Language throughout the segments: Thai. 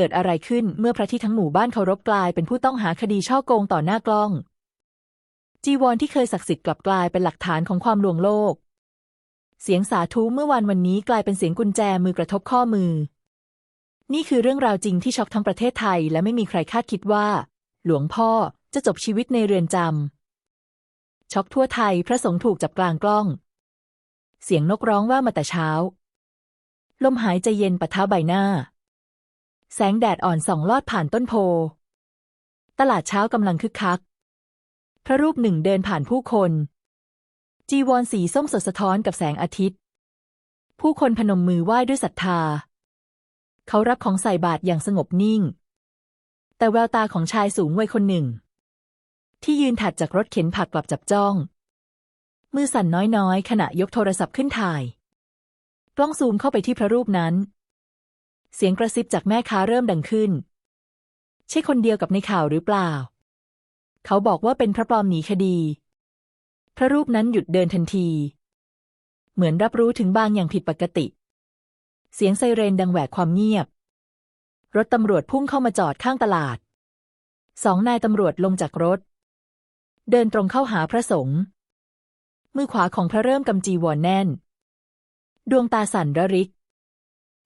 เกิดอะไรขึ้นเมื่อพระที่ทั้งหมู่บ้านเคารพกลายเป็นผู้ต้องหาคดีช่อโกงต่อหน้ากล้อง จีวรที่เคยศักดิ์สิทธิ์กลับกลายเป็นหลักฐานของความลวงโลก เสียงสาธุเมื่อวันวันนี้กลายเป็นเสียงกุญแจมือกระทบข้อมือ นี่คือเรื่องราวจริงที่ช็อกทั้งประเทศไทย และไม่มีใครคาดคิดว่า หลวงพ่อจะจบชีวิตในเรือนจำช็อกทั่วไทยพระสงฆ์ถูกจับกลางกล้อง เสียงนกร้องว่ามาแต่เช้า ลมหายใจเย็นปะทะใบหน้า แสงแดดอ่อนส่องลอดผ่านต้นโพ ตลาดเช้ากำลังคึกคัก พระรูปหนึ่งเดินผ่านผู้คน จีวรสีส้มสดสะท้อนกับแสงอาทิตย์ ผู้คนพนมมือไหว้ด้วยศรัทธา เขารับของใส่บาตรอย่างสงบนิ่ง แต่แววตาของชายสูงวัยคนหนึ่ง ที่ยืนถัดจากรถเข็นผักกลับจับจ้อง มือสั่นน้อยๆ ขณะยกโทรศัพท์ขึ้นถ่าย กล้องซูมเข้าไปที่พระรูปนั้น เสียงกระซิบจากแม่ค้าเริ่มดังขึ้น ใช่คนเดียวกับในข่าวหรือเปล่า เขาบอกว่าเป็นพระปลอมหนีคดี พระรูปนั้นหยุดเดินทันที เหมือนรับรู้ถึงบางอย่างผิดปกติ เสียงไซเรนดังแหวกความเงียบ รถตำรวจพุ่งเข้ามาจอดข้างตลาด สองนายตำรวจลงจากรถ เดินตรงเข้าหาพระสงฆ์มือขวาของพระเริ่มกำจีวรแน่น ดวงตาสั่นระริก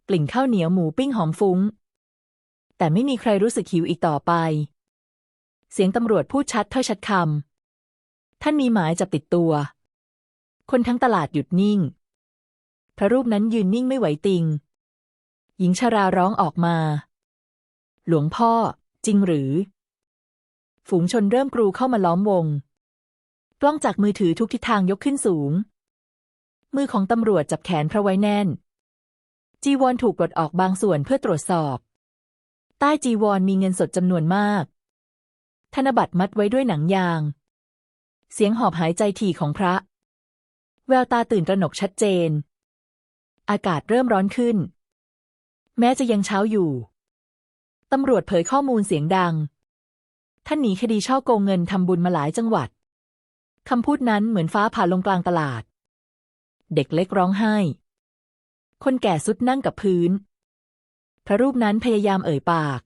กลิ่นข้าวเหนียวหมูปิ้งหอมฟุ้ง แต่ไม่มีใครรู้สึกหิวอีกต่อไป เสียงตำรวจพูดชัดถ้อยชัดคำท่านมีหมายจับติดตัว คนทั้งตลาดหยุดนิ่ง พระรูปนั้นยืนนิ่งไม่ไหวติง หญิงชาราร้องออกมา หลวงพ่อ จริงหรือ ฝูงชนเริ่มกรูเข้ามาล้อมวง กล้องจากมือถือทุกทิศทางยกขึ้นสูงมือของตำรวจจับแขนพระไว้แน่น จีวรถูกปลดออกบางส่วนเพื่อตรวจสอบ ใต้จีวรมีเงินสดจำนวนมาก ธนบัตรมัดไว้ด้วยหนังยาง เสียงหอบหายใจถี่ของพระ แววตาตื่นตระหนกชัดเจน อากาศเริ่มร้อนขึ้น แม้จะยังเช้าอยู่ ตำรวจเผยข้อมูลเสียงดัง ท่านหนีคดีช่อโกงเงินทำบุญมาหลายจังหวัดคำพูดนั้นเหมือนฟ้าผ่าลงกลางตลาด เด็กเล็กร้องไห้ คนแก่สุดนั่งกับพื้น พระรูปนั้นพยายามเอ่ยปาก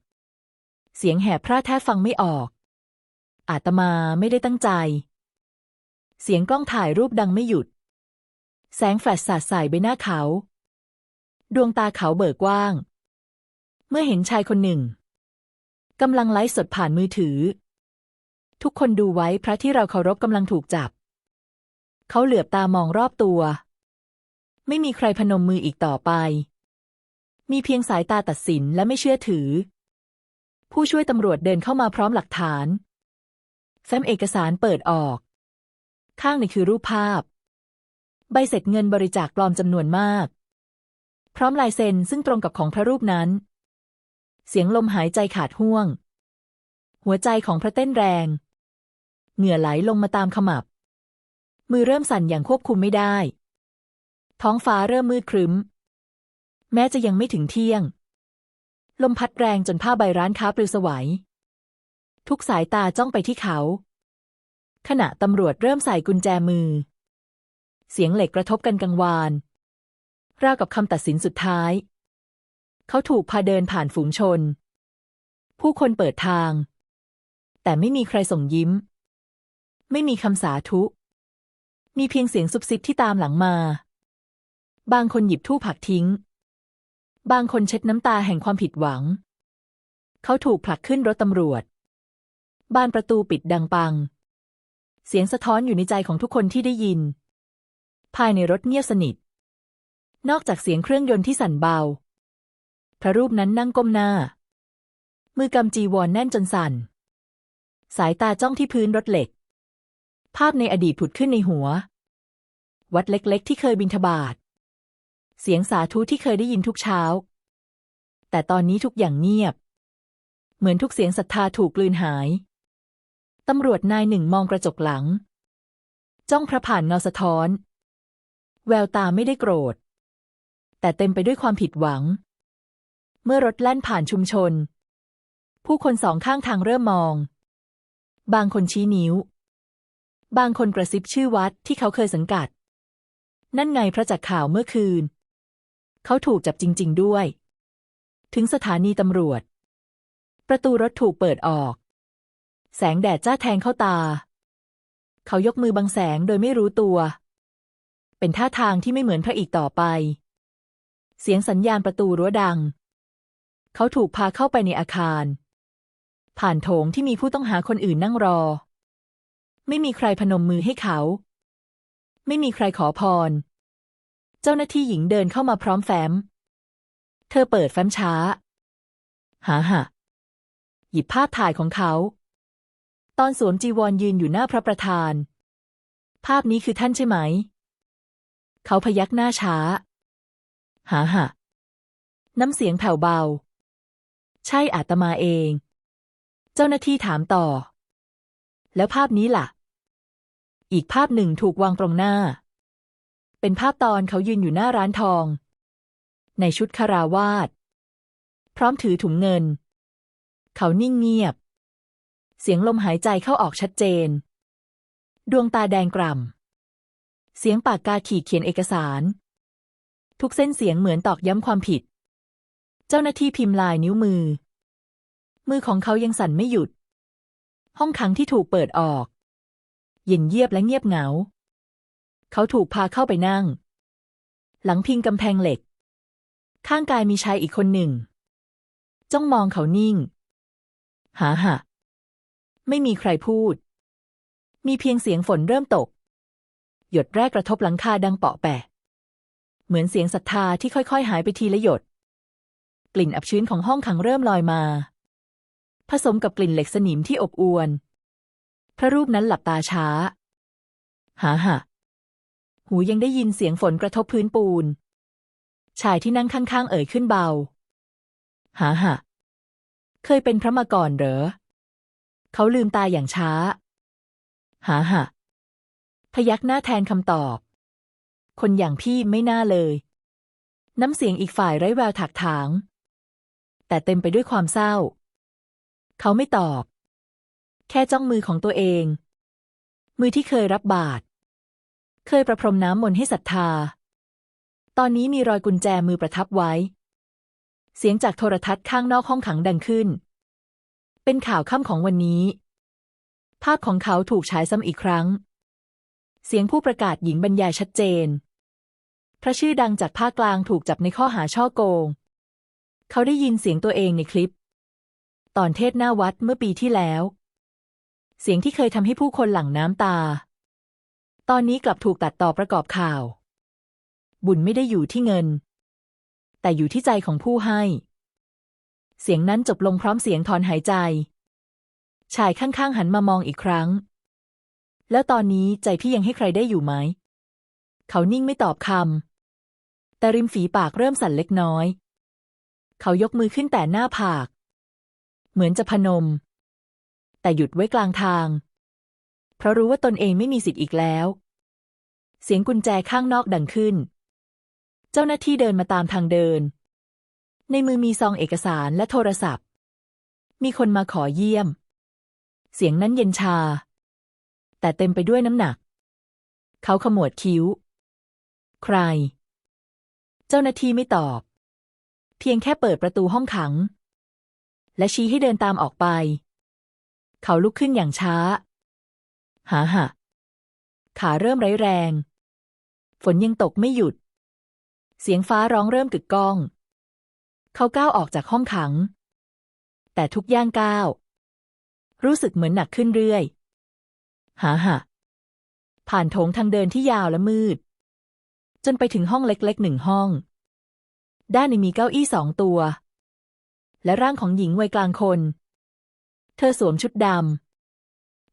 เสียงแหบพร่าแทบฟังไม่ออก อาตมาไม่ได้ตั้งใจ เสียงกล้องถ่ายรูปดังไม่หยุด แสงแฟลชสาดใส่ใบหน้าเขา ดวงตาเขาเบิกกว้าง เมื่อเห็นชายคนหนึ่งกำลังไลฟ์สดผ่านมือถือ ทุกคนดูไว้พระที่เราเคารพกำลังถูกจับ เขาเหลือบตามองรอบตัว ไม่มีใครพนมมืออีกต่อไป มีเพียงสายตาตัดสินและไม่เชื่อถือ ผู้ช่วยตำรวจเดินเข้ามาพร้อมหลักฐานแฟ้มเอกสารเปิดออก ข้างในคือรูปภาพ ใบเสร็จเงินบริจาคปลอมจำนวนมาก พร้อมลายเซ็นซึ่งตรงกับของพระรูปนั้น เสียงลมหายใจขาดห่วง หัวใจของพระเต้นแรง เหงื่อไหลลงมาตามขมับ มือเริ่มสั่นอย่างควบคุมไม่ได้ ท้องฟ้าเริ่มมืดครึ้ม แม้จะยังไม่ถึงเที่ยง ลมพัดแรงจนผ้าใบร้านค้าปลิวสวายทุกสายตาจ้องไปที่เขา ขณะตำรวจเริ่มใส่กุญแจมือ เสียงเหล็กกระทบกันกังวาน ราวกับคำตัดสินสุดท้าย เขาถูกพาเดินผ่านฝูงชน ผู้คนเปิดทาง แต่ไม่มีใครส่งยิ้ม ไม่มีคำสาธุ มีเพียงเสียงซุบซิบที่ตามหลังมา บางคนหยิบทู่ผักทิ้ง บางคนเช็ดน้ำตาแห่งความผิดหวัง เขาถูกผลักขึ้นรถตำรวจ บานประตูปิดดังปัง เสียงสะท้อนอยู่ในใจของทุกคนที่ได้ยิน ภายในรถเงียบสนิท นอกจากเสียงเครื่องยนต์ที่สั่นเบา พระรูปนั้นนั่งก้มหน้า มือกำจีวรแน่นจนสั่น สายตาจ้องที่พื้นรถเหล็ก ภาพในอดีตผุดขึ้นในหัว วัดเล็กๆ ที่เคยบินทบาท เสียงสาธุที่เคยได้ยินทุกเช้า แต่ตอนนี้ทุกอย่างเงียบ เหมือนทุกเสียงศรัทธาถูกกลืนหาย ตำรวจนายหนึ่งมองกระจกหลัง จ้องพระผ่านเงาสะท้อน แววตาไม่ได้โกรธ แต่เต็มไปด้วยความผิดหวัง เมื่อรถแล่นผ่านชุมชน ผู้คนสองข้างทางเริ่มมอง บางคนชี้นิ้ว บางคนกระซิบชื่อวัดที่เขาเคยสังกัด นั่นไงพระจักข่าวเมื่อคืน เขาถูกจับจริง ๆ ด้วย ถึงสถานีตำรวจ ประตูรถถูกเปิดออก แสงแดดจ้าแทงเข้าตา เขายกมือบังแสงโดยไม่รู้ตัว เป็นท่าทางที่ไม่เหมือนพระอีกต่อไป เสียงสัญญาณประตูรั้วดัง เขาถูกพาเข้าไปในอาคาร ผ่านโถงที่มีผู้ต้องหาคนอื่นนั่งรอ ไม่มีใครพนมมือให้เขา ไม่มีใครขอพร จ้าหน้าที่หญิงเดินเข้ามาพร้อมแฟ้ม เธอเปิดแฟ้มช้า หาหะหยิบภาพถ่ายของเขา ตอนสวมจีวรยืนอยู่หน้าพระประธาน ภาพนี้คือท่านใช่ไหม เขาพยักหน้าช้า หาหะน้ำเสียงแผ่วเบา ใช่อาตมาเอง เจ้าหน้าที่ถามต่อ แล้วภาพนี้ล่ะ อีกภาพหนึ่งถูกวางตรงหน้า เป็นภาพตอนเขายืนอยู่หน้าร้านทอง ในชุดคาราวาสพร้อมถือถุงเงิน เขานิ่งเงียบ เสียงลมหายใจเข้าออกชัดเจน ดวงตาแดงกล่ำ เสียงปากกาขีดเขียนเอกสาร ทุกเส้นเสียงเหมือนตอกย้ำความผิด เจ้าหน้าที่พิมพ์ลายนิ้วมือ มือของเขายังสั่นไม่หยุด ห้องขังที่ถูกเปิดออก เย็นเยียบและเงียบเหงา เขาถูกพาเข้าไปนั่ง หลังพิงกำแพงเหล็ก ข้างกายมีชายอีกคนหนึ่ง จ้องมองเขานิ่ง หาหะไม่มีใครพูด มีเพียงเสียงฝนเริ่มตก หยดแรกกระทบหลังคาดังเปาะแปะ เหมือนเสียงศรัทธาที่ค่อยๆ หายไปทีละหยด กลิ่นอับชื้นของห้องขังเริ่มลอยมา ผสมกับกลิ่นเหล็กสนิมที่อบอวน พระรูปนั้นหลับตาช้า หาหะ หูยังได้ยินเสียงฝนกระทบพื้นปูน ชายที่นั่งข้างๆ เอ่ยขึ้นเบา หาหะ เคยเป็นพระมาก่อนเหรอ เขาลืมตาอย่างช้า หาหะ พยักหน้าแทนคำตอบ คนอย่างพี่ไม่น่าเลย น้ำเสียงอีกฝ่ายไร้แววถักถาง แต่เต็มไปด้วยความเศร้า เขาไม่ตอบ แค่จ้องมือของตัวเอง มือที่เคยรับบาตร เคยประพรมน้ำมนต์ให้ศรัทธา ตอนนี้มีรอยกุญแจมือประทับไว้ เสียงจากโทรทัศน์ข้างนอกห้องขังดังขึ้น เป็นข่าวค่ำของวันนี้ ภาพของเขาถูกฉายซ้ำอีกครั้ง เสียงผู้ประกาศหญิงบรรยายชัดเจน พระชื่อดังจากภาคกลางถูกจับในข้อหาช่อโกง เขาได้ยินเสียงตัวเองในคลิป ตอนเทศหน้าวัดเมื่อปีที่แล้ว เสียงที่เคยทำให้ผู้คนหลั่งน้ำตา ตอนนี้กลับถูกตัดต่อประกอบข่าว บุญไม่ได้อยู่ที่เงิน แต่อยู่ที่ใจของผู้ให้ เสียงนั้นจบลงพร้อมเสียงถอนหายใจ ชายข้างๆหันมามองอีกครั้ง แล้วตอนนี้ใจพี่ยังให้ใครได้อยู่ไหม เขานิ่งไม่ตอบคำ แต่ริมฝีปากเริ่มสั่นเล็กน้อย เขายกมือขึ้นแต่หน้าผาก เหมือนจะพนม แต่หยุดไว้กลางทาง เพราะรู้ว่าตนเองไม่มีสิทธิ์อีกแล้ว เสียงกุญแจข้างนอกดังขึ้น เจ้าหน้าที่เดินมาตามทางเดิน ในมือมีซองเอกสารและโทรศัพท์ มีคนมาขอเยี่ยม เสียงนั้นเย็นชา แต่เต็มไปด้วยน้ำหนัก เขาขมวดคิ้ว ใคร เจ้าหน้าที่ไม่ตอบ เพียงแค่เปิดประตูห้องขัง และชี้ให้เดินตามออกไป เขาลุกขึ้นอย่างช้า หาหะขาเริ่มไร้แรง ฝนยังตกไม่หยุด เสียงฟ้าร้องเริ่มกึกก้อง เขาก้าวออกจากห้องขัง แต่ทุกย่างก้าว รู้สึกเหมือนหนักขึ้นเรื่อย หาหะผ่านโถงทางเดินที่ยาวและมืด จนไปถึงห้องเล็กๆหนึ่งห้อง ด้านในมีเก้าอี้สองตัว และร่างของหญิงวัยกลางคน เธอสวมชุดดำ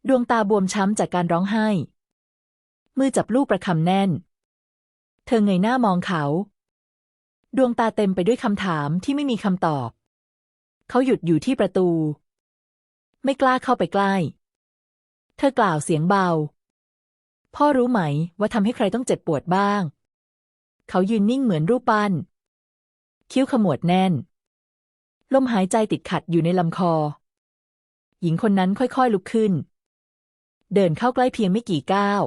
ดวงตาบวมช้ำจากการร้องไห้ มือจับลูกประคำแน่น เธอเงยหน้ามองเขา ดวงตาเต็มไปด้วยคำถามที่ไม่มีคำตอบ เขาหยุดอยู่ที่ประตู ไม่กล้าเข้าไปใกล้ เธอกล่าวเสียงเบา พ่อรู้ไหมว่าทำให้ใครต้องเจ็บปวดบ้าง เขายืนนิ่งเหมือนรูปปั้น คิ้วขมวดแน่น ลมหายใจติดขัดอยู่ในลำคอ หญิงคนนั้นค่อยๆลุกขึ้น เดินเข้าใกล้เพียงไม่กี่ก้าว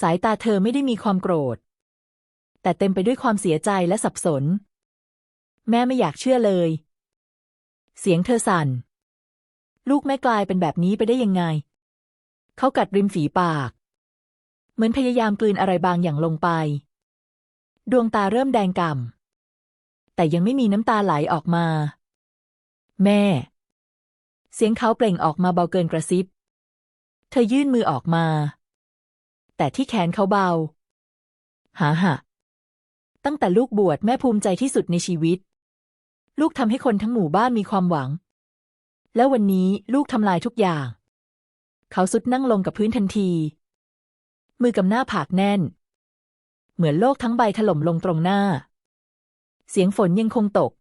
สายตาเธอไม่ได้มีความโกรธ แต่เต็มไปด้วยความเสียใจและสับสน แม่ไม่อยากเชื่อเลย เสียงเธอสั่น ลูกแม่กลายเป็นแบบนี้ไปได้ยังไง เขากัดริมฝีปาก เหมือนพยายามกลืนอะไรบางอย่างลงไป ดวงตาเริ่มแดงก่ำแต่ยังไม่มีน้ำตาไหลออกมา แม่ เสียงเขาเปล่งออกมาเบาเกินกระซิบ เธอยื่นมือออกมา แต่ที่แขนเขาเบา หาหะตั้งแต่ลูกบวชแม่ภูมิใจที่สุดในชีวิต ลูกทำให้คนทั้งหมู่บ้านมีความหวัง แล้ววันนี้ลูกทำลายทุกอย่าง เขาสุดนั่งลงกับพื้นทันที มือกำหน้าผากแน่น เหมือนโลกทั้งใบถล่มลงตรงหน้า เสียงฝนยังคงตก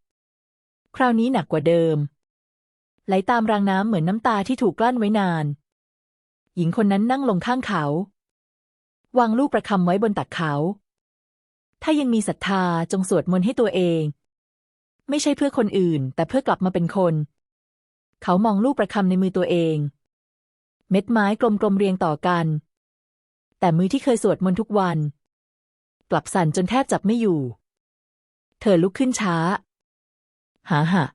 คราวนี้หนักกว่าเดิม ไหลตามรางน้ำเหมือนน้ำตาที่ถูกกลั้นไว้นาน หญิงคนนั้นนั่งลงข้างเขา วางลูกประคำไว้บนตักเขา ถ้ายังมีศรัทธาจงสวดมนต์ให้ตัวเอง ไม่ใช่เพื่อคนอื่น แต่เพื่อกลับมาเป็นคน เขามองลูกประคำในมือตัวเอง เม็ดไม้กลมๆเรียงต่อกัน แต่มือที่เคยสวดมนต์ทุกวัน กลับสั่นจนแทบจับไม่อยู่ เธอลุกขึ้นช้า หาหะ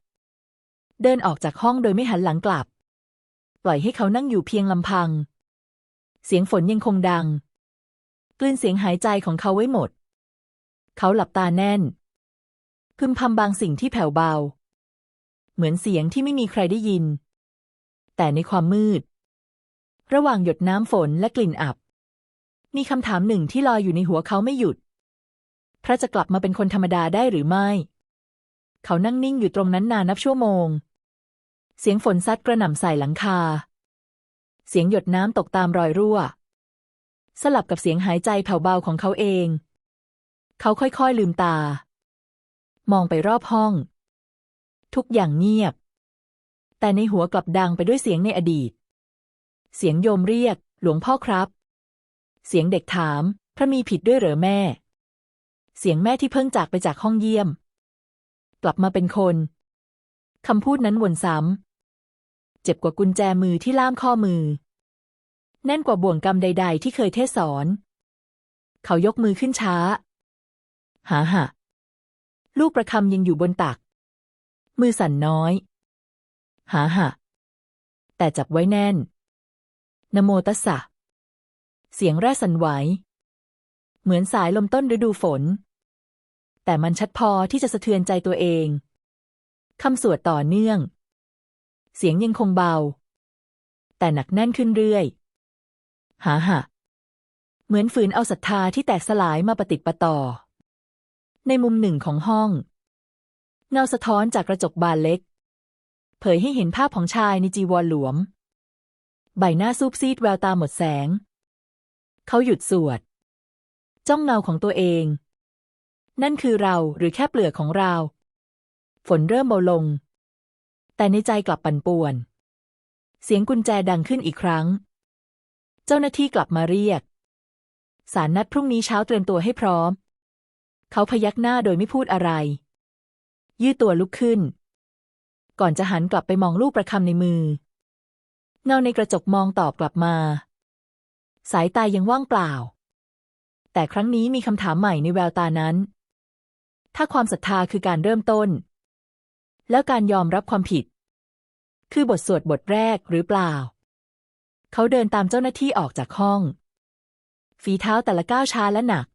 เดินออกจากห้องโดยไม่หันหลังกลับ ล่อยให้เขานั่งอยู่เพียงลำพัง เสียงฝนยังคงดัง กลืนเสียงหายใจของเขาไว้หมด เขาหลับตาแน่น พึมพำบางสิ่งที่แผ่วเบา เหมือนเสียงที่ไม่มีใครได้ยิน แต่ในความมืด ระหว่างหยดน้ำฝนและกลิ่นอับ มีคำถามหนึ่งที่ลอยอยู่ในหัวเขาไม่หยุด พระจะกลับมาเป็นคนธรรมดาได้หรือไม่ เขานั่งนิ่งอยู่ตรงนั้นนานนับชั่วโมง เสียงฝนซัดกระหน่ำใส่หลังคา เสียงหยดน้ำตกตามรอยรั่ว สลับกับเสียงหายใจแผ่วเบาของเขาเอง เขาค่อยๆลืมตา มองไปรอบห้อง ทุกอย่างเงียบ แต่ในหัวกลับดังไปด้วยเสียงในอดีต เสียงโยมเรียก หลวงพ่อครับ เสียงเด็กถาม พระมีผิดด้วยเหรอแม่ เสียงแม่ที่เพิ่งจากไปจากห้องเยี่ยม กลับมาเป็นคนคำพูดนั้นวนซ้ำ เจ็บกว่ากุญแจมือที่ล่ามข้อมือ แน่นกว่าบ่วงกรรมใด ๆ ที่เคยเทศสอน เขายกมือขึ้นช้า หาหะลูกประคำยังอยู่บนตัก มือสั่นน้อย หาหะแต่จับไว้แน่น นโมตัสสะ เสียงแร่สั่นไหว เหมือนสายลมต้นฤดูฝน แต่มันชัดพอที่จะสะเทือนใจตัวเอง คำสวดต่อเนื่อง เสียงยังคงเบา แต่หนักแน่นขึ้นเรื่อย หาหะเหมือนฝืนเอาศรัทธาที่แตกสลายมาประติปะต่อ ในมุมหนึ่งของห้อง เงาสะท้อนจากกระจกบานเล็ก เผยให้เห็นภาพของชายในจีวรหลวม ใบหน้าซูบซีดแววตาหมดแสง เขาหยุดสวด จ้องเงาของตัวเอง นั่นคือเราหรือแค่เปลือกของเรา ฝนเริ่มเบาลง แต่ในใจกลับปั่นป่วน เสียงกุญแจดังขึ้นอีกครั้ง เจ้าหน้าที่กลับมาเรียก สารนัดพรุ่งนี้เช้าเตรียมตัวให้พร้อม เขาพยักหน้าโดยไม่พูดอะไร ยืดตัวลุกขึ้น ก่อนจะหันกลับไปมองลูกประคำในมือ เงาในกระจกมองตอบกลับมา สายตายังว่างเปล่า แต่ครั้งนี้มีคำถามใหม่ในแววตานั้น ถ้าความศรัทธาคือการเริ่มต้น แล้วการยอมรับความผิด คือบทสวดบทแรกหรือเปล่า เขาเดินตามเจ้าหน้าที่ออกจากห้อง ฝีเท้าแต่ละก้าวช้าและหนัก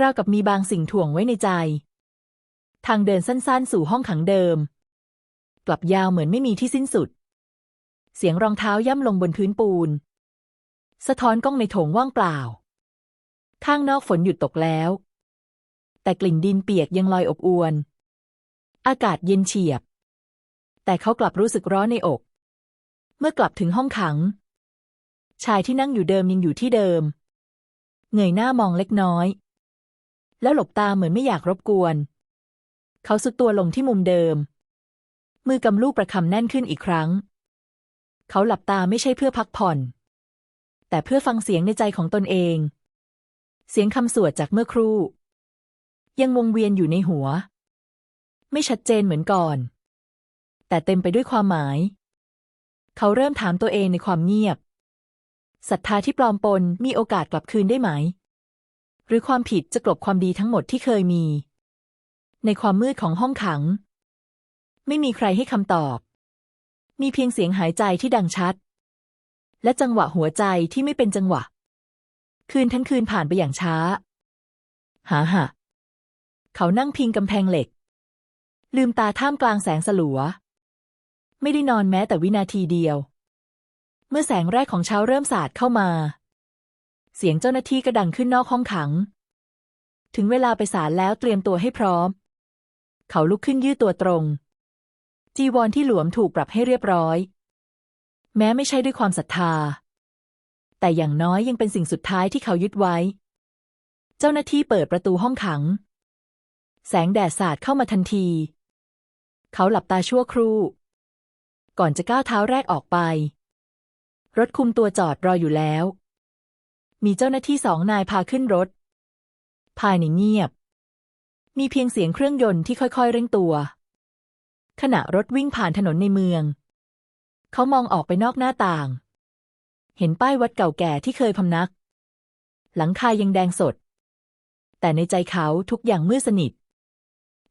ราวกับมีบางสิ่งถ่วงไว้ในใจ ทางเดินสั้นๆ สู่ห้องขังเดิม กลับยาวเหมือนไม่มีที่สิ้นสุด เสียงรองเท้าย่ำลงบนพื้นปูน สะท้อนกล้องในโถงว่างเปล่า ข้างนอกฝนหยุดตกแล้ว แต่กลิ่นดินเปียกยังลอยอบอวน อากาศเย็นเฉียบ แต่เขากลับรู้สึกร้อนในอก เมื่อกลับถึงห้องขัง ชายที่นั่งอยู่เดิมยังอยู่ที่เดิม เงยหน้ามองเล็กน้อย แล้วหลบตาเหมือนไม่อยากรบกวน เขาสุดตัวลงที่มุมเดิม มือกำลูกประคำแน่นขึ้นอีกครั้ง เขาหลับตาไม่ใช่เพื่อพักผ่อน แต่เพื่อฟังเสียงในใจของตนเอง เสียงคำสวดจากเมื่อครู่ ยังวงเวียนอยู่ในหัว ไม่ชัดเจนเหมือนก่อน แต่เต็มไปด้วยความหมาย เขาเริ่มถามตัวเองในความเงียบศรัทธาที่ปลอมปนมีโอกาสกลับคืนได้ไหม หรือความผิดจะกลบความดีทั้งหมดที่เคยมี ในความมืดของห้องขัง ไม่มีใครให้คำตอบ มีเพียงเสียงหายใจที่ดังชัด และจังหวะหัวใจที่ไม่เป็นจังหวะ คืนทั้งคืนผ่านไปอย่างช้า หาหะเขานั่งพิงกำแพงเหล็ก ลืมตาท่ามกลางแสงสลัว ไม่ได้นอนแม้แต่วินาทีเดียว เมื่อแสงแรกของเช้าเริ่มสาดเข้ามา เสียงเจ้าหน้าที่ก็ดังขึ้นนอกห้องขัง ถึงเวลาไปศาลแล้วเตรียมตัวให้พร้อม เขาลุกขึ้นยืดตัวตรง จีวรที่หลวมถูกปรับให้เรียบร้อย แม้ไม่ใช่ด้วยความศรัทธา แต่อย่างน้อยยังเป็นสิ่งสุดท้ายที่เขายึดไว้ เจ้าหน้าที่เปิดประตูห้องขัง แสงแดดสาดเข้ามาทันที เขาหลับตาชั่วครู่ ก่อนจะก้าวเท้าแรกออกไป รถคุมตัวจอดรออยู่แล้ว มีเจ้าหน้าที่สองนายพาขึ้นรถ ภายในเงียบ มีเพียงเสียงเครื่องยนต์ที่ค่อยๆเร่งตัว ขณะรถวิ่งผ่านถนนในเมือง เขามองออกไปนอกหน้าต่าง เห็นป้ายวัดเก่าแก่ที่เคยพำนัก หลังคายังแดงสด แต่ในใจเขาทุกอย่างมืดสนิท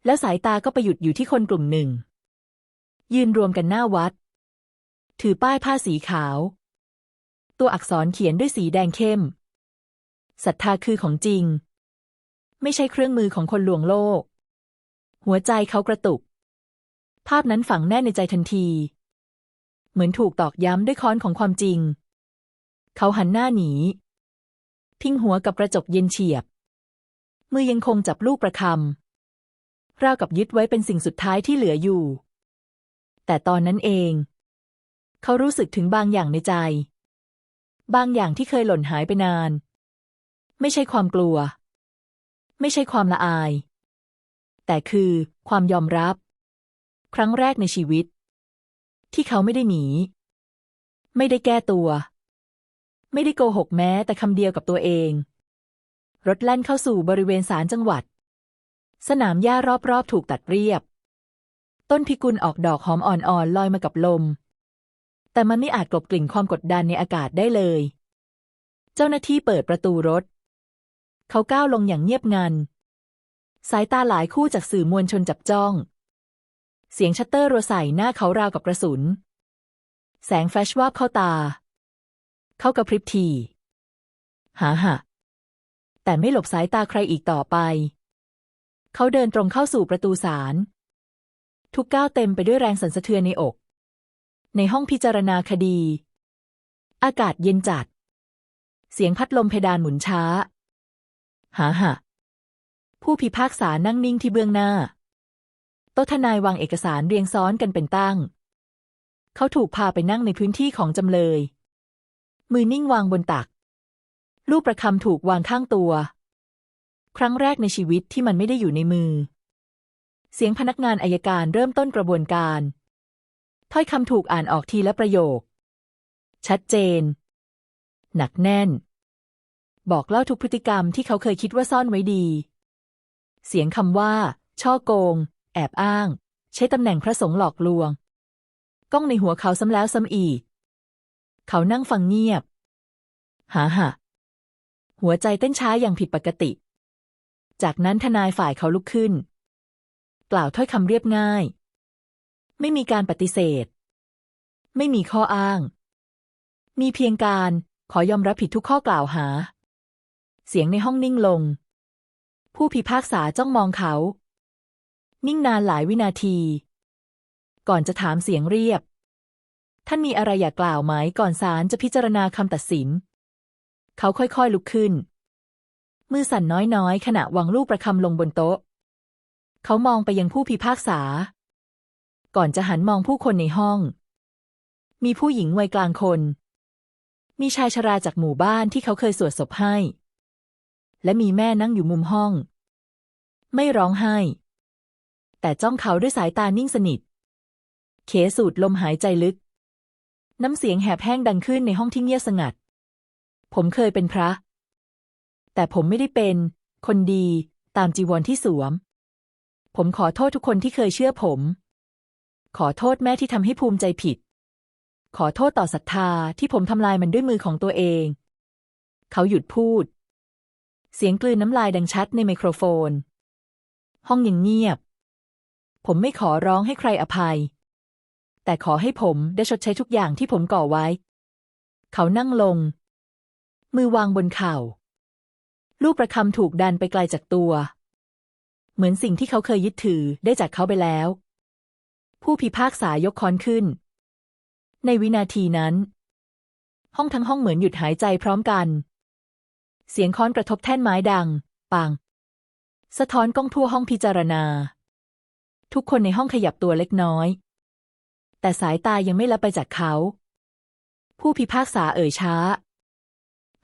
แล้วสายตาก็ไปหยุดอยู่ที่คนกลุ่มหนึ่ง ยืนรวมกันหน้าวัด ถือป้ายผ้าสีขาว ตัวอักษรเขียนด้วยสีแดงเข้มศรัทธาคือของจริง ไม่ใช่เครื่องมือของคนลวงโลก หัวใจเขากระตุก ภาพนั้นฝังแน่ในใจทันที เหมือนถูกตอกย้ำด้วยค้อนของความจริง เขาหันหน้าหนี ทิ้งหัวกับกระจกเย็นเฉียบ มือยังคงจับลูกประคำ ราวกับยึดไว้เป็นสิ่งสุดท้ายที่เหลืออยู่ แต่ตอนนั้นเอง เขารู้สึกถึงบางอย่างในใจ บางอย่างที่เคยหล่นหายไปนาน ไม่ใช่ความกลัว ไม่ใช่ความละอาย แต่คือความยอมรับ ครั้งแรกในชีวิต ที่เขาไม่ได้หนี ไม่ได้แก้ตัว ไม่ได้โกหกแม้แต่คำเดียวกับตัวเอง รถแล่นเข้าสู่บริเวณศาลจังหวัด สนามหญ้ารอบๆ ถูกตัดเรียบ ต้นพิกุลออกดอกหอมอ่อนๆลอยมากับลม แต่มันไม่อาจกลบกลิ่นความกดดันในอากาศได้เลย เจ้าหน้าที่เปิดประตูรถ เขาก้าวลงอย่างเงียบงัน สายตาหลายคู่จากสื่อมวลชนจับจ้อง เสียงชัตเตอร์รัวใส่หน้าเขาราวกับกระสุน แสงแฟลชวาบเข้าตา เขากระพริบทีหาหะแต่ไม่หลบสายตาใครอีกต่อไป เขาเดินตรงเข้าสู่ประตูศาล ทุกก้าวเต็มไปด้วยแรงสั่นสะเทือนในอก ในห้องพิจารณาคดี อากาศเย็นจัด เสียงพัดลมเพดานหมุนช้า หาหะผู้พิพากษานั่งนิ่งที่เบื้องหน้า โต๊ะทนายวางเอกสารเรียงซ้อนกันเป็นตั้ง เขาถูกพาไปนั่งในพื้นที่ของจำเลย มือนิ่งวางบนตัก ลูกประคำถูกวางข้างตัว ครั้งแรกในชีวิตที่มันไม่ได้อยู่ในมือ เสียงพนักงานอายการเริ่มต้นกระบวนการ ถ้อยคำถูกอ่านออกทีละประโยค ชัดเจน หนักแน่น บอกเล่าทุกพฤติกรรมที่เขาเคยคิดว่าซ่อนไว้ดี เสียงคำว่า ช่อโกง แอบอ้าง ใช้ตำแหน่งพระสงฆ์หลอกลวง ก้องในหัวเขาซ้ำแล้วซ้ำอีก เขานั่งฟังเงียบหาหะหัวใจเต้นช้าอย่างผิดปกติ จากนั้นทนายฝ่ายเขาลุกขึ้น กล่าวถ้อยคำเรียบง่าย ไม่มีการปฏิเสธ ไม่มีข้ออ้าง มีเพียงการขอยอมรับผิดทุกข้อกล่าวหา เสียงในห้องนิ่งลง ผู้พิพากษาจ้องมองเขา นิ่งนานหลายวินาที ก่อนจะถามเสียงเรียบ ท่านมีอะไรอยากกล่าวไหมก่อนศาลจะพิจารณาคำตัดสิน เขาค่อยๆลุกขึ้น มือสั่นน้อยๆ ขณะวางลูกประคำลงบนโต๊ะ เขามองไปยังผู้พิพากษา ก่อนจะหันมองผู้คนในห้อง มีผู้หญิงวัยกลางคน มีชายชราจากหมู่บ้านที่เขาเคยสวดศพให้ และมีแม่นั่งอยู่มุมห้อง ไม่ร้องไห้ แต่จ้องเขาด้วยสายตานิ่งสนิท เขสูดลมหายใจลึก น้ำเสียงแหบแห้งดังขึ้นในห้องที่เงียบสงัด ผมเคยเป็นพระ แต่ผมไม่ได้เป็น คนดี ตามจีวรที่สวม ผมขอโทษทุกคนที่เคยเชื่อผม ขอโทษแม่ที่ทำให้ภูมิใจผิด ขอโทษต่อศรัทธาที่ผมทำลายมันด้วยมือของตัวเอง เขาหยุดพูด เสียงกลืนน้ำลายดังชัดในไมโครโฟน ห้องยังเงียบ ผมไม่ขอร้องให้ใครอภัย แต่ขอให้ผมได้ชดใช้ทุกอย่างที่ผมก่อไว้ เขานั่งลง มือวางบนเข่า ลูกประคำถูกดันไปไกลจากตัว เหมือนสิ่งที่เขาเคยยึดถือได้จากเขาไปแล้ว ผู้พิพากษายกค้อนขึ้น ในวินาทีนั้น ห้องทั้งห้องเหมือนหยุดหายใจพร้อมกัน เสียงค้อนกระทบแท่นไม้ดัง ปัง สะท้อนกล้องทั่วห้องพิจารณา ทุกคนในห้องขยับตัวเล็กน้อย แต่สายตายังไม่ละไปจากเขา ผู้พิพากษาเอ่ยช้า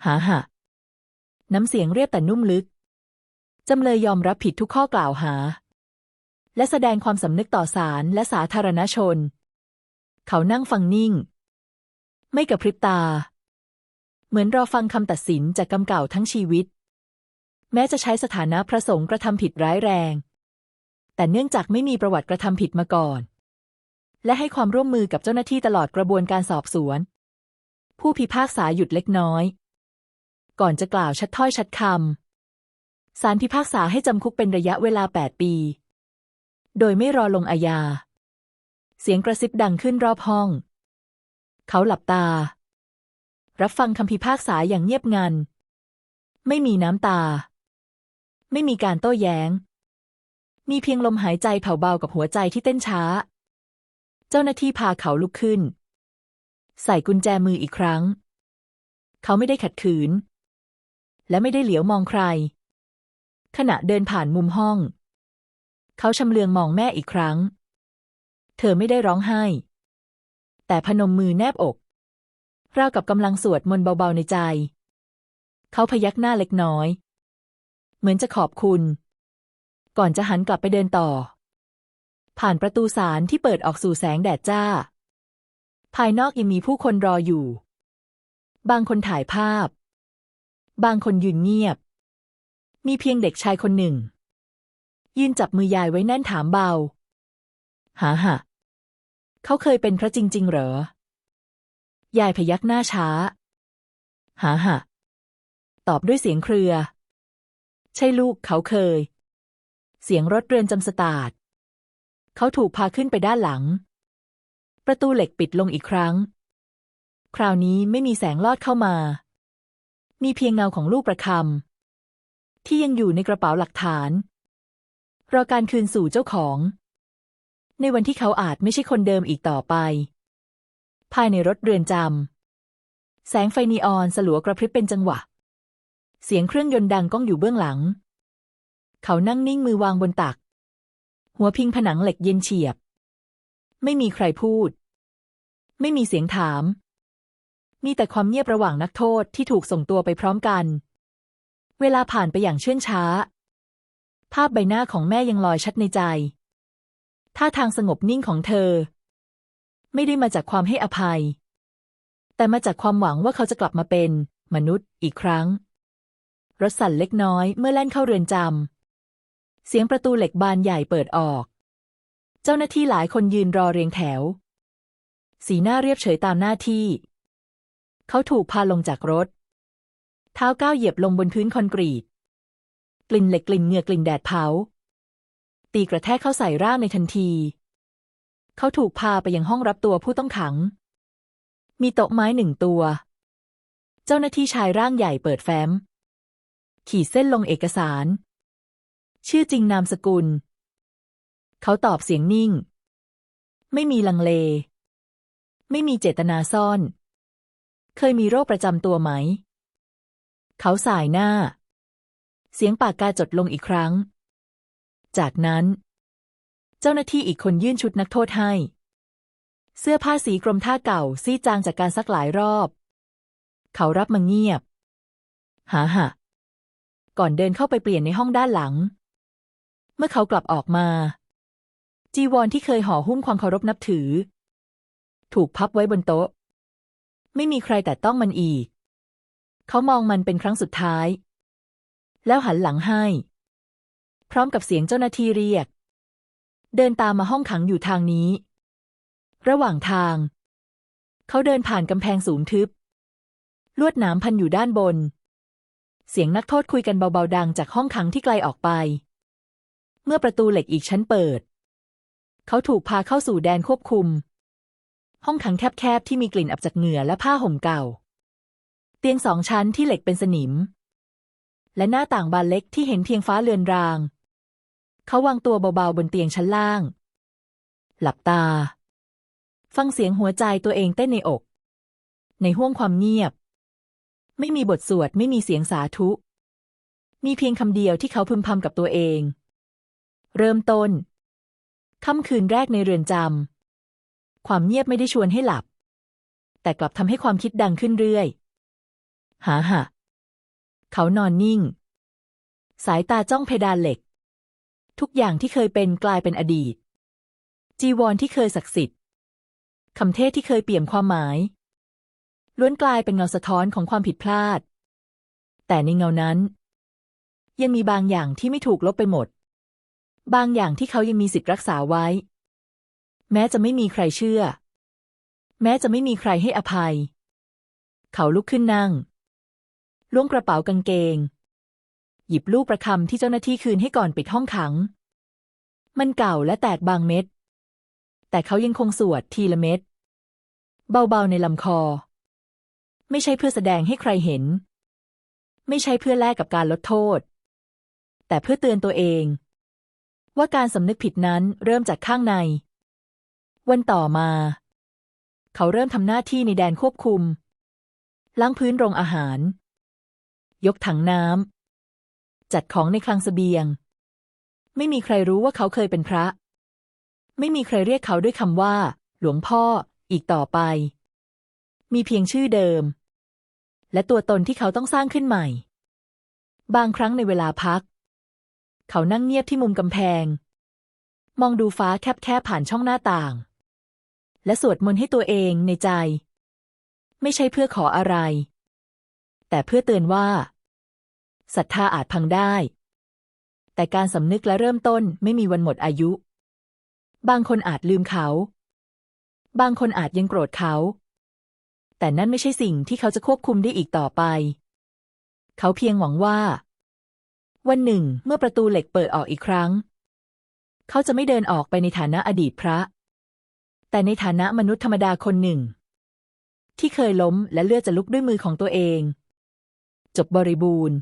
หาหะ น้ำเสียงเรียบแต่นุ่มลึก จำเลยยอมรับผิดทุกข้อกล่าวหา และแสดงความสำนึกต่อศาลและสาธารณชน เขานั่งฟังนิ่ง ไม่กระพริบตา เหมือนรอฟังคำตัดสินจากกรรมเก่าทั้งชีวิต แม้จะใช้สถานะพระสงฆ์กระทำผิดร้ายแรง แต่เนื่องจากไม่มีประวัติกระทำผิดมาก่อน และให้ความร่วมมือกับเจ้าหน้าที่ตลอดกระบวนการสอบสวน ผู้พิพากษาหยุดเล็กน้อย ก่อนจะกล่าวชัดถ้อยชัดคำศาลพิพากษาให้จำคุกเป็นระยะเวลา 8 ปี โดยไม่รอลงอาญา เสียงกระซิบดังขึ้นรอบห้อง เขาหลับตา รับฟังคำพิพากษาอย่างเงียบงัน ไม่มีน้ำตา ไม่มีการโต้แย้ง มีเพียงลมหายใจเผาเบากับหัวใจที่เต้นช้า เจ้าหน้าที่พาเขาลุกขึ้น ใส่กุญแจมืออีกครั้งเขาไม่ได้ขัดขืน และไม่ได้เหลียวมองใคร ขณะเดินผ่านมุมห้อง เขาชำเลืองมองแม่อีกครั้ง เธอไม่ได้ร้องไห้ แต่พนมมือแนบอกราวกับกำลังสวดมนต์เบาๆในใจ เขาพยักหน้าเล็กน้อย เหมือนจะขอบคุณ ก่อนจะหันกลับไปเดินต่อ ผ่านประตูศาลที่เปิดออกสู่แสงแดดจ้า ภายนอกยังมีผู้คนรออยู่ บางคนถ่ายภาพ บางคนยืนเงียบ มีเพียงเด็กชายคนหนึ่ง ยืนจับมือยายไว้แน่นถามเบาหาหะเขาเคยเป็นพระจริง ๆ เหรอ ยายพยักหน้าช้า หาหะตอบด้วยเสียงเครือ ใช่ลูกเขาเคย เสียงรถเรือนจำสตาร์ทเขาถูกพาขึ้นไปด้านหลัง ประตูเหล็กปิดลงอีกครั้ง คราวนี้ไม่มีแสงลอดเข้ามา มีเพียงเงาของลูกประคำที่ยังอยู่ในกระเป๋าหลักฐาน รอการคืนสู่เจ้าของ ในวันที่เขาอาจไม่ใช่คนเดิมอีกต่อไป ภายในรถเรือนจำแสงไฟนีออนสลัวกระพริบเป็นจังหวะ เสียงเครื่องยนต์ดังก้องอยู่เบื้องหลัง เขานั่งนิ่งมือวางบนตัก หัวพิงผนังเหล็กเย็นเฉียบ ไม่มีใครพูด ไม่มีเสียงถาม มีแต่ความเงียบระหว่างนักโทษที่ถูกส่งตัวไปพร้อมกัน เวลาผ่านไปอย่างเชื่องช้า ภาพใบหน้าของแม่ยังลอยชัดในใจ ท่าทางสงบนิ่งของเธอ ไม่ได้มาจากความให้อภัย แต่มาจากความหวังว่าเขาจะกลับมาเป็น มนุษย์อีกครั้ง รถสั่นเล็กน้อยเมื่อแล่นเข้าเรือนจำ เสียงประตูเหล็กบานใหญ่เปิดออก เจ้าหน้าที่หลายคนยืนรอเรียงแถว สีหน้าเรียบเฉยตามหน้าที่ เขาถูกพาลงจากรถ เท้าก้าวเหยียบลงบนพื้นคอนกรีต กลิ่นเหล็กกลิ่นเหงื่อกลิ่นแดดเผา ตีกระแทกเข้าใส่ร่างในทันที เขาถูกพาไปยังห้องรับตัวผู้ต้องขัง มีโต๊ะไม้หนึ่งตัว เจ้าหน้าที่ชายร่างใหญ่เปิดแฟ้ม ขีดเส้นลงเอกสาร ชื่อจริงนามสกุล เขาตอบเสียงนิ่ง ไม่มีลังเล ไม่มีเจตนาซ่อน เคยมีโรคประจำตัวไหม เขาสายหน้า เสียงปากกาจดลงอีกครั้ง จากนั้น เจ้าหน้าที่อีกคนยื่นชุดนักโทษให้ เสื้อผ้าสีกรมท่าเก่าซีดจางจากการซักหลายรอบ เขารับมาเงียบ หาหะก่อนเดินเข้าไปเปลี่ยนในห้องด้านหลัง เมื่อเขากลับออกมา จีวรที่เคยห่อหุ้มความเคารพนับถือ ถูกพับไว้บนโต๊ะ ไม่มีใครแต่ต้องมันอีก เขามองมันเป็นครั้งสุดท้าย แล้วหันหลังให้ พร้อมกับเสียงเจ้าหน้าที่เรียก เดินตามมาห้องขังอยู่ทางนี้ ระหว่างทาง เขาเดินผ่านกำแพงสูงทึบ ลวดหนามพันอยู่ด้านบน เสียงนักโทษคุยกันเบาๆดังจากห้องขังที่ไกลออกไป เมื่อประตูเหล็กอีกชั้นเปิด เขาถูกพาเข้าสู่แดนควบคุม ห้องขังแคบๆที่มีกลิ่นอับจากเหงื่อและผ้าห่มเก่า เตียงสองชั้นที่เหล็กเป็นสนิม และหน้าต่างบานเล็กที่เห็นเพียงฟ้าเรือนราง เขาวางตัวเบาๆบนเตียงชั้นล่าง หลับตา ฟังเสียงหัวใจตัวเองเต้นในอก ในห้วงความเงียบ ไม่มีบทสวดไม่มีเสียงสาธุ มีเพียงคำเดียวที่เขาพึมพำกับตัวเอง เริ่มต้นค่ำคืนแรกในเรือนจำ ความเงียบไม่ได้ชวนให้หลับ แต่กลับทำให้ความคิดดังขึ้นเรื่อย หาหะเขานอนนิ่ง สายตาจ้องเพดานเหล็ก ทุกอย่างที่เคยเป็นกลายเป็นอดีต จีวรที่เคยศักดิ์สิทธิ์คำเทศที่เคยเปี่ยมความหมาย ล้วนกลายเป็นเงาสะท้อนของความผิดพลาด แต่ในเงานั้น ยังมีบางอย่างที่ไม่ถูกลบไปหมด บางอย่างที่เขายังมีสิทธิ์รักษาไว้ แม้จะไม่มีใครเชื่อ แม้จะไม่มีใครให้อภัย เขาลุกขึ้นนั่งล้วงกระเป๋ากางเกง หยิบลูกประคำที่เจ้าหน้าที่คืนให้ก่อนปิดห้องขัง มันเก่าและแตกบางเม็ด แต่เขายังคงสวดทีละเม็ด เบาๆในลำคอ ไม่ใช่เพื่อแสดงให้ใครเห็น ไม่ใช่เพื่อแลกกับการลดโทษ แต่เพื่อเตือนตัวเอง ว่าการสำนึกผิดนั้นเริ่มจากข้างใน วันต่อมา เขาเริ่มทำหน้าที่ในแดนควบคุม ล้างพื้นโรงอาหาร ยกถังน้ำ จัดของในคลังสเสบียง ไม่มีใครรู้ว่าเขาเคยเป็นพระ ไม่มีใครเรียกเขาด้วยคำว่า หลวงพ่อ อีกต่อไป มีเพียงชื่อเดิม และตัวตนที่เขาต้องสร้างขึ้นใหม่ บางครั้งในเวลาพัก เขานั่งเงียบที่มุมกำแพง มองดูฟ้าแคบๆผ่านช่องหน้าต่าง และสวดมนต์ให้ตัวเองในใจ ไม่ใช่เพื่อขออะไร แต่เพื่อเตือนว่าศรัทธาอาจพังได้ แต่การสำนึกและเริ่มต้นไม่มีวันหมดอายุ บางคนอาจลืมเขา บางคนอาจยังโกรธเขา แต่นั่นไม่ใช่สิ่งที่เขาจะควบคุมได้อีกต่อไป เขาเพียงหวังว่า วันหนึ่งเมื่อประตูเหล็กเปิดออกอีกครั้ง เขาจะไม่เดินออกไปในฐานะอดีตพระ แต่ในฐานะมนุษย์ธรรมดาคนหนึ่ง ที่เคยล้มและเลือดจะลุกด้วยมือของตัวเอง จบบริบูรณ์